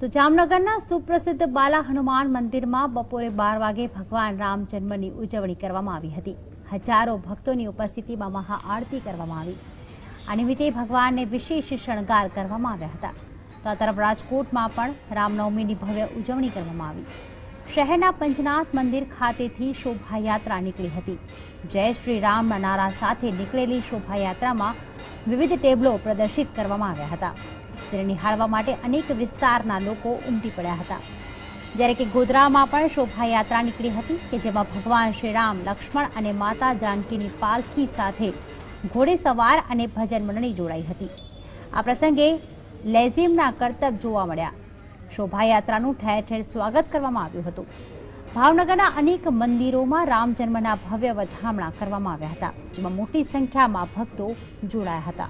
તો જામનગરના સુપ્રસિદ્ધ બાલા હનુમાન મંદિરમાં બપોરે બાર વાગે ભગવાન રામ જન્મની ઉજવણી કરવામાં આવી હતી. હજારો ભક્તોની ઉપસ્થિતિમાં મહાઆરતી કરવામાં આવી. આ નિમિત્તે ભગવાનને વિશેષ શણગાર કરવામાં આવ્યા હતા. તો આ તરફ રાજકોટમાં પણ રામનવમીની ભવ્ય ઉજવણી કરવામાં આવી. શહેરના પંચનાથ મંદિર ખાતેથી શોભાયાત્રા નીકળી હતી. જય શ્રી રામના નારા સાથે નીકળેલી શોભાયાત્રામાં વિવિધ ટેબલો પ્રદર્શિત કરવામાં આવ્યા હતા. જેને નિહાળવા માટે અનેક વિસ્તારના લોકો ઉમટી પડ્યા હતા. જ્યારે કે ગોધરામાં પણ શોભાયાત્રા નીકળી હતી કે જેમાં ભગવાન શ્રી રામ લક્ષ્મણ અને માતા જાનકીની પાલખી સાથે ઘોડેસવાર અને ભજન મંડળી જોડાઈ હતી. આ પ્રસંગે લેઝિમના કરતબ જોવા મળ્યા. શોભાયાત્રાનું ઠેર ઠેર સ્વાગત કરવામાં આવ્યું હતું. ભાવનગરના અનેક મંદિરોમાં રામ જન્મના ભવ્ય વધામણા કરવામાં આવ્યા હતા, જેમાં મોટી સંખ્યામાં ભક્તો જોડાયા હતા.